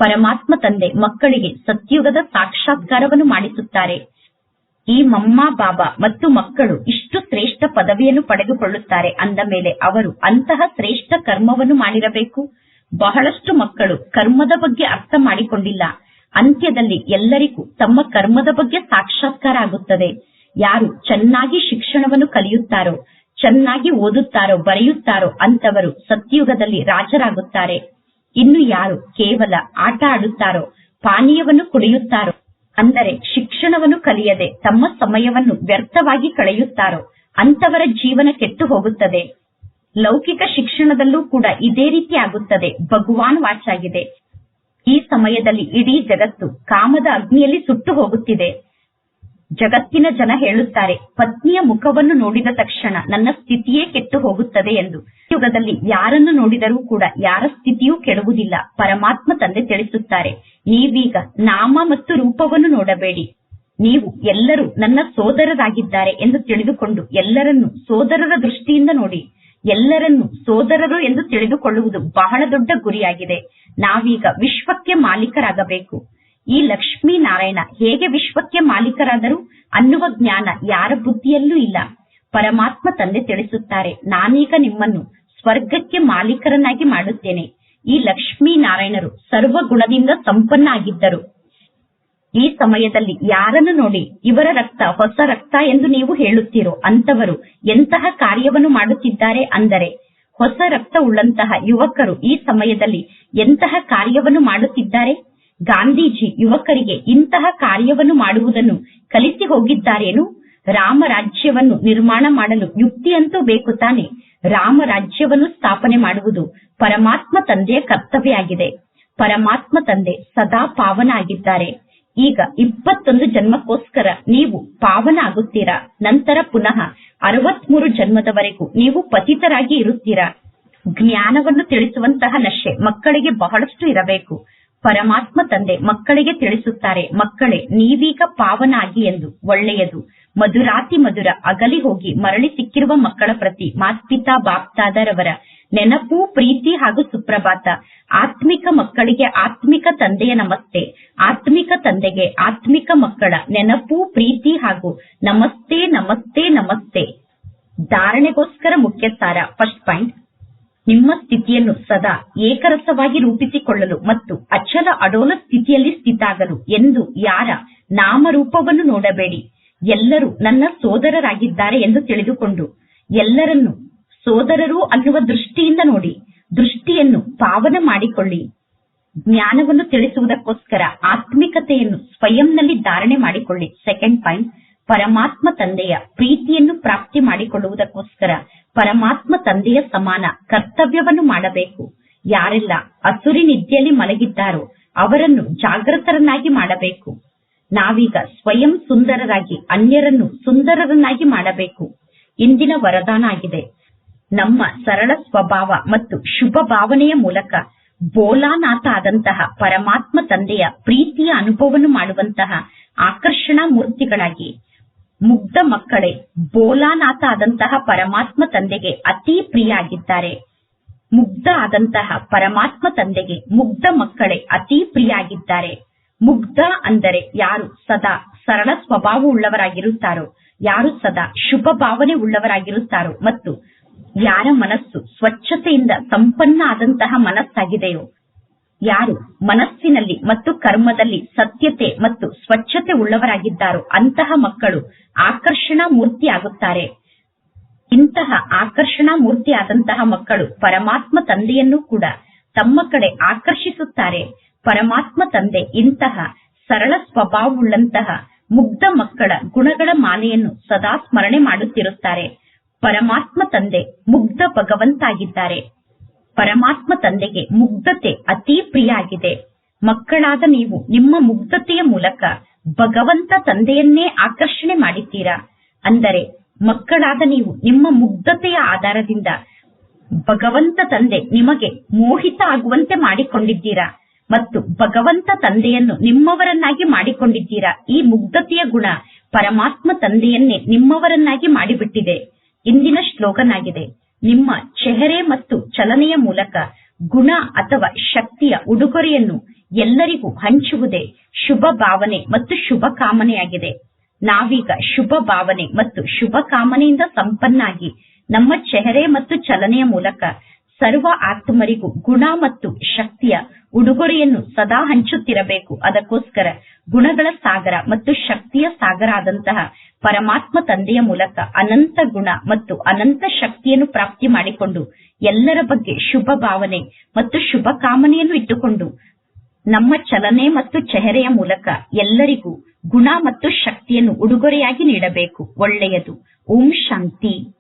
ಪರಮಾತ್ಮ ತಂದೆ ಮಕ್ಕಳಿಗೆ ಸತ್ಯುಗದ ಸಾಕ್ಷಾತ್ಕಾರವನ್ನು ಮಾಡಿಸುತ್ತಾರೆ. ಈ ಮಮ್ಮ ಬಾಬಾ ಮತ್ತು ಮಕ್ಕಳು ಇಷ್ಟು ಶ್ರೇಷ್ಠ ಪದವಿಯನ್ನು ಪಡೆದುಕೊಳ್ಳುತ್ತಾರೆ ಅಂದ ಮೇಲೆ ಅವರು ಅಂತಹ ಶ್ರೇಷ್ಠ ಕರ್ಮವನ್ನು ಮಾಡಿರಬೇಕು? ಬಹಳಷ್ಟು ಮಕ್ಕಳು ಕರ್ಮದ ಬಗ್ಗೆ ಅರ್ಥ ಮಾಡಿಕೊಂಡಿಲ್ಲ. ಅಂತ್ಯದಲ್ಲಿ ಎಲ್ಲರಿಗೂ ತಮ್ಮ ಕರ್ಮದ ಬಗ್ಗೆ ಸಾಕ್ಷಾತ್ಕಾರ ಆಗುತ್ತದೆ. ಯಾರು ಚೆನ್ನಾಗಿ ಶಿಕ್ಷಣವನ್ನು ಕಲಿಯುತ್ತಾರೋ ಚೆನ್ನಾಗಿ ಓದುತ್ತಾರೋ, ಬರೆಯುತ್ತಾರೋ ಅಂತವರು ಸತ್ಯುಗದಲ್ಲಿ ರಾಜರಾಗುತ್ತಾರೆ. ಇನ್ನು ಯಾರು ಕೇವಲ ಆಟ ಆಡುತ್ತಾರೋ, ಪಾನೀಯವನ್ನು ಕುಡಿಯುತ್ತಾರೋ, ಅಂದರೆ ಶಿಕ್ಷಣವನ್ನು ಕಲಿಯದೆ ತಮ್ಮ ಸಮಯವನ್ನು ವ್ಯರ್ಥವಾಗಿ ಕಳೆಯುತ್ತಾರೋ, ಅಂತವರ ಜೀವನ ಕೆಟ್ಟು ಹೋಗುತ್ತದೆ ಲೌಕಿಕ ಶಿಕ್ಷಣದಲ್ಲೂ ಕೂಡ ಇದೇ ರೀತಿ ಆಗುತ್ತದೆ. ಭಗವಾನ್ ವಾಚಾಗಿದೆ. ಈ ಸಮಯದಲ್ಲಿ ಇಡೀ ಜಗತ್ತು ಕಾಮದ ಅಗ್ನಿಯಲ್ಲಿ ಸುಟ್ಟು ಹೋಗುತ್ತಿದೆ. ಜಗತ್ತಿನ ಜನ ಹೇಳುತ್ತಾರೆ, ಪತ್ನಿಯ ಮುಖವನ್ನು ನೋಡಿದ ತಕ್ಷಣ ನನ್ನ ಸ್ಥಿತಿಯೇ ಕೆಟ್ಟು ಹೋಗುತ್ತದೆ ಎಂದು. ಯುಗದಲ್ಲಿ ಯಾರನ್ನು ನೋಡಿದರೂ ಕೂಡ ಯಾರ ಸ್ಥಿತಿಯೂ ಕೆಡುವುದಿಲ್ಲ, ಪರಮಾತ್ಮ ತಂದೆ ತಿಳಿಸುತ್ತಾರೆ, ನೀವೀಗ ನಾಮ ಮತ್ತು ರೂಪವನ್ನು ನೋಡಬೇಡಿ. ನೀವು ಎಲ್ಲರೂ ನನ್ನ ಸೋದರರಾಗಿದ್ದಾರೆ ಎಂದು ತಿಳಿದುಕೊಂಡು ಎಲ್ಲರನ್ನು ಸೋದರರ ದೃಷ್ಟಿಯಿಂದ ನೋಡಿ. ಎಲ್ಲರನ್ನು ಸೋದರರು ಎಂದು ತಿಳಿದುಕೊಳ್ಳುವುದು ಬಹಳ ದೊಡ್ಡ ಗುರಿಯಾಗಿದೆ. ನಾವೀಗ ವಿಶ್ವಕ್ಕೆ ಮಾಲೀಕರಾಗಬೇಕು. ಈ ಲಕ್ಷ್ಮೀ ನಾರಾಯಣ ಹೇಗೆ ವಿಶ್ವಕ್ಕೆ ಮಾಲೀಕರಾದರು ಅನ್ನುವ ಜ್ಞಾನ ಯಾರ ಬುದ್ಧಿಯಲ್ಲೂ ಇಲ್ಲ. ಪರಮಾತ್ಮ ತಂದೆ ತಿಳಿಸುತ್ತಾರೆ, ನಾನೀಗ ನಿಮ್ಮನ್ನು ಸ್ವರ್ಗಕ್ಕೆ ಮಾಲೀಕರನ್ನಾಗಿ ಮಾಡುತ್ತೇನೆ. ಈ ಲಕ್ಷ್ಮೀ ನಾರಾಯಣರು ಸರ್ವ ಗುಣದಿಂದ ಸಂಪನ್ನ ಆಗಿದ್ದರು ಈ ಸಮಯದಲ್ಲಿ ಯಾರನ್ನು ನೋಡಿ ಇವರ ರಕ್ತ ಹೊಸ ರಕ್ತ ಎಂದು ನೀವು ಹೇಳುತ್ತೀರೋ ಅಂತವರು ಎಂತಹ ಕಾರ್ಯವನ್ನು ಮಾಡುತ್ತಿದ್ದಾರೆ ಅಂದರೆ, ಹೊಸ ರಕ್ತ ಉಳ್ಳಂತಹ ಯುವಕರು ಈ ಸಮಯದಲ್ಲಿ ಎಂತಹ ಕಾರ್ಯವನ್ನು ಮಾಡುತ್ತಿದ್ದಾರೆ? ಗಾಂಧೀಜಿ ಯುವಕರಿಗೆ ಇಂತಹ ಕಾರ್ಯವನ್ನು ಮಾಡುವುದನ್ನು ಕಲಿಸಿ ಹೋಗಿದ್ದಾರೇನು? ರಾಮರಾಜ್ಯವನ್ನು ನಿರ್ಮಾಣ ಮಾಡಲು ಯುಕ್ತಿಯಂತೂ ಬೇಕು ತಾನೆ. ರಾಮರಾಜ್ಯವನ್ನು ಸ್ಥಾಪನೆ ಮಾಡುವುದು ಪರಮಾತ್ಮ ತಂದೆಯ ಕರ್ತವ್ಯ ಆಗಿದೆ. ಪರಮಾತ್ಮ ತಂದೆ ಸದಾ ಪಾವನ ಆಗಿದ್ದಾರೆ. ಈಗ ಇಪ್ಪತ್ತೊಂದು ಜನ್ಮಕ್ಕೋಸ್ಕರ ನೀವು ಪಾವನ ಆಗುತ್ತೀರಾ? ನಂತರ ಪುನಃ ಅರವತ್ಮೂರು ಜನ್ಮದವರೆಗೂ ನೀವು ಪತಿತರಾಗಿ ಇರುತ್ತೀರಾ? ಜ್ಞಾನವನ್ನು ತಿಳಿಸುವಂತಹ ನಶೆ ಮಕ್ಕಳಿಗೆ ಬಹಳಷ್ಟು ಇರಬೇಕು. ಪರಮಾತ್ಮ ತಂದೆ ಮಕ್ಕಳಿಗೆ ತಿಳಿಸುತ್ತಾರೆ, ಮಕ್ಕಳೇ, ನೀವೀಗ ಪಾವನಾಗಿ ಎಂದು. ಒಳ್ಳೆಯದು. ಮಧುರಾತಿ ಮಧುರ, ಅಗಲಿ ಹೋಗಿ ಮರಳಿ ಸಿಕ್ಕಿರುವ ಮಕ್ಕಳ ಪ್ರತಿ ಮಾತ್ಪಿತಾ ಬಾಪ್ತಾದರವರ ನೆನಪು, ಪ್ರೀತಿ ಹಾಗೂ ಸುಪ್ರಭಾತ. ಆತ್ಮಿಕ ಮಕ್ಕಳಿಗೆ ಆತ್ಮಿಕ ತಂದೆಯ ನಮಸ್ತೆ. ಆತ್ಮಿಕ ತಂದೆಗೆ ಆತ್ಮಿಕ ಮಕ್ಕಳ ನೆನಪು, ಪ್ರೀತಿ ಹಾಗೂ ನಮಸ್ತೆ ನಮಸ್ತೆ ನಮಸ್ತೆ. ಧಾರಣೆಗೋಸ್ಕರ ಮುಖ್ಯ ಸಾರ ಫಸ್ಟ್ ಪಾಯಿಂಟ್. ನಿಮ್ಮ ಸ್ಥಿತಿಯನ್ನು ಸದಾ ಏಕರಸವಾಗಿ ರೂಪಿಸಿಕೊಳ್ಳಲು ಮತ್ತು ಅಚಲ ಅಡೋಲ ಸ್ಥಿತಿಯಲ್ಲಿ ಸ್ಥಿತಾಗಲು ಎಂದು ಯಾರ ನಾಮರೂಪವನ್ನು ನೋಡಬೇಡಿ. ಎಲ್ಲರೂ ನನ್ನ ಸೋದರರಾಗಿದ್ದಾರೆ ಎಂದು ತಿಳಿದುಕೊಂಡು ಎಲ್ಲರನ್ನು ಸೋದರರು ಅನ್ನುವ ದೃಷ್ಟಿಯಿಂದ ನೋಡಿ. ದೃಷ್ಟಿಯನ್ನು ಪಾವನ ಮಾಡಿಕೊಳ್ಳಿ. ಜ್ಞಾನವನ್ನು ತಿಳಿಸುವುದಕ್ಕೋಸ್ಕರ ಆತ್ಮಿಕತೆಯನ್ನು ಸ್ವಯಂನಲ್ಲಿ ಧಾರಣೆ ಮಾಡಿಕೊಳ್ಳಿ. ಸೆಕೆಂಡ್ ಪಾಯಿಂಟ್ ಪರಮಾತ್ಮ ತಂದೆಯ ಪ್ರೀತಿಯನ್ನು ಪ್ರಾಪ್ತಿ ಮಾಡಿಕೊಳ್ಳುವುದಕ್ಕೋಸ್ಕರ ಪರಮಾತ್ಮ ತಂದೆಯ ಸಮಾನ ಕರ್ತವ್ಯವನ್ನು ಮಾಡಬೇಕು. ಯಾರೆಲ್ಲ ಅಸುರಿ ನಿದ್ದೆಯಲ್ಲಿ ಮಲಗಿದ್ದಾರೋ ಅವರನ್ನು ಜಾಗೃತರನ್ನಾಗಿ ಮಾಡಬೇಕು. ನಾವೀಗ ಸ್ವಯಂ ಸುಂದರರಾಗಿ ಅನ್ಯರನ್ನು ಸುಂದರರನ್ನಾಗಿ ಮಾಡಬೇಕು. ಇಂದಿನ ವರದಾನ ಆಗಿದೆ. ನಮ್ಮ ಸರಳ ಸ್ವಭಾವ ಮತ್ತು ಶುಭ ಭಾವನೆಯ ಮೂಲಕ ಬೋಲಾನಾಥ ಆದಂತಹ ಪರಮಾತ್ಮ ತಂದೆಯ ಪ್ರೀತಿಯ ಅನುಭವವನ್ನು ಮಾಡುವಂತಹ ಆಕರ್ಷಣಾ ಮೂರ್ತಿಗಳಾಗಿ ಮುಗ್ಧ ಮಕ್ಕಳೇ, ಬೋಲಾನಾಥ ಆದಂತಹ ಪರಮಾತ್ಮ ತಂದೆಗೆ ಅತಿ ಪ್ರಿಯ ಆಗಿದ್ದಾರೆ ಮುಗ್ಧ ಆದಂತಹ ಪರಮಾತ್ಮ ತಂದೆಗೆ ಮುಗ್ಧ ಮಕ್ಕಳೇ ಅತಿ ಪ್ರಿಯ ಆಗಿದ್ದಾರೆ ಮುಗ್ಧ ಅಂದರೆ ಯಾರು ಸದಾ ಸರಳ ಸ್ವಭಾವ ಉಳ್ಳವರಾಗಿರುತ್ತಾರೋ, ಯಾರು ಸದಾ ಶುಭ ಭಾವನೆ ಉಳ್ಳವರಾಗಿರುತ್ತಾರೋ ಮತ್ತು ಯಾರ ಮನಸ್ಸು ಸ್ವಚ್ಛತೆಯಿಂದ ಸಂಪನ್ನ ಆದಂತಹ ಮನಸ್ಸಾಗಿದೆಯೋ ಯಾರು ಮನಸ್ಸಿನಲ್ಲಿ ಮತ್ತು ಕರ್ಮದಲ್ಲಿ ಸತ್ಯತೆ ಮತ್ತು ಸ್ವಚ್ಛತೆ ಉಳ್ಳವರಾಗಿದ್ದಾರೋ ಅಂತಹ ಮಕ್ಕಳು ಆಕರ್ಷಣಾ ಮೂರ್ತಿ ಆಗುತ್ತಾರೆ ಇಂತಹ ಆಕರ್ಷಣಾ ಮೂರ್ತಿ ಆದಂತಹ ಮಕ್ಕಳು ಪರಮಾತ್ಮ ತಂದೆಯನ್ನು ಕೂಡ ತಮ್ಮ ಕಡೆ ಆಕರ್ಷಿಸುತ್ತಾರೆ. ಪರಮಾತ್ಮ ತಂದೆ ಇಂತಹ ಸರಳ ಸ್ವಭಾವವುಳ್ಳಂತಹ ಮುಗ್ಧ ಮಕ್ಕಳ ಗುಣಗಳ ಮಾಲೆಯನ್ನು ಸದಾ ಸ್ಮರಣೆ ಮಾಡುತ್ತಿರುತ್ತಾರೆ. ಪರಮಾತ್ಮ ತಂದೆ ಮುಗ್ಧ ಭಗವಂತಾಗಿದ್ದಾರೆ. ಪರಮಾತ್ಮ ತಂದೆಗೆ ಮುಗ್ಧತೆ ಅತಿ ಪ್ರಿಯಾಗಿದೆ. ಮಕ್ಕಳಾದ ನೀವು ನಿಮ್ಮ ಮುಗ್ಧತೆಯ ಮೂಲಕ ಭಗವಂತ ತಂದೆಯನ್ನೇ ಆಕರ್ಷಣೆ ಮಾಡಿದ್ದೀರಾ? ಅಂದರೆ ಮಕ್ಕಳಾದ ನೀವು ನಿಮ್ಮ ಮುಗ್ಧತೆಯ ಆಧಾರದಿಂದ ಭಗವಂತ ತಂದೆ ನಿಮಗೆ ಮೋಹಿತ ಆಗುವಂತೆ ಮಾಡಿಕೊಂಡಿದ್ದೀರಾ? ಮತ್ತು ಭಗವಂತ ತಂದೆಯನ್ನು ನಿಮ್ಮವರನ್ನಾಗಿ ಮಾಡಿಕೊಂಡಿದ್ದೀರಾ? ಈ ಮುಗ್ಧತೆಯ ಗುಣ ಪರಮಾತ್ಮ ತಂದೆಯನ್ನೇ ನಿಮ್ಮವರನ್ನಾಗಿ ಮಾಡಿಬಿಟ್ಟಿದೆ. ಇಂದಿನ ಶ್ಲೋಗನ್ ಆಗಿದೆ ನಿಮ್ಮ ಚೆಹರೆ ಮತ್ತು ಚಲನೆಯ ಮೂಲಕ ಗುಣ ಅಥವಾ ಶಕ್ತಿಯ ಉಡುಗೊರೆಯನ್ನು ಎಲ್ಲರಿಗೂ ಹಂಚುವುದೇ ಶುಭ ಭಾವನೆ ಮತ್ತು ಶುಭ ಕಾಮನೆಯಾಗಿದೆ. ನಾವೀಗ ಶುಭ ಭಾವನೆ ಮತ್ತು ಶುಭ ಕಾಮನೆಯಿಂದ ಸಂಪನ್ನಾಗಿ ನಮ್ಮ ಚೆಹರೆ ಮತ್ತು ಚಲನೆಯ ಮೂಲಕ ಸರ್ವ ಆತ್ಮರಿಗೂ ಗುಣ ಮತ್ತು ಶಕ್ತಿಯ ಉಡುಗೊರೆಯನ್ನು ಸದಾ ಹಂಚುತ್ತಿರಬೇಕು. ಅದಕ್ಕೋಸ್ಕರ ಗುಣಗಳ ಸಾಗರ ಮತ್ತು ಶಕ್ತಿಯ ಸಾಗರ ಆದಂತಹ ಪರಮಾತ್ಮ ತಂದೆಯ ಮೂಲಕ ಅನಂತ ಗುಣ ಮತ್ತು ಅನಂತ ಶಕ್ತಿಯನ್ನು ಪ್ರಾಪ್ತಿ ಮಾಡಿಕೊಂಡು ಎಲ್ಲರ ಬಗ್ಗೆ ಶುಭ ಭಾವನೆ ಮತ್ತು ಶುಭ ಕಾಮನೆಯನ್ನು ಇಟ್ಟುಕೊಂಡು ನಮ್ಮ ಚಲನೆ ಮತ್ತು ಚೆಹರೆಯ ಮೂಲಕ ಎಲ್ಲರಿಗೂ ಗುಣ ಮತ್ತು ಶಕ್ತಿಯನ್ನು ಉಡುಗೊರೆಯಾಗಿ ನೀಡಬೇಕು. ಒಳ್ಳೆಯದು. ಓಂ ಶಾಂತಿ.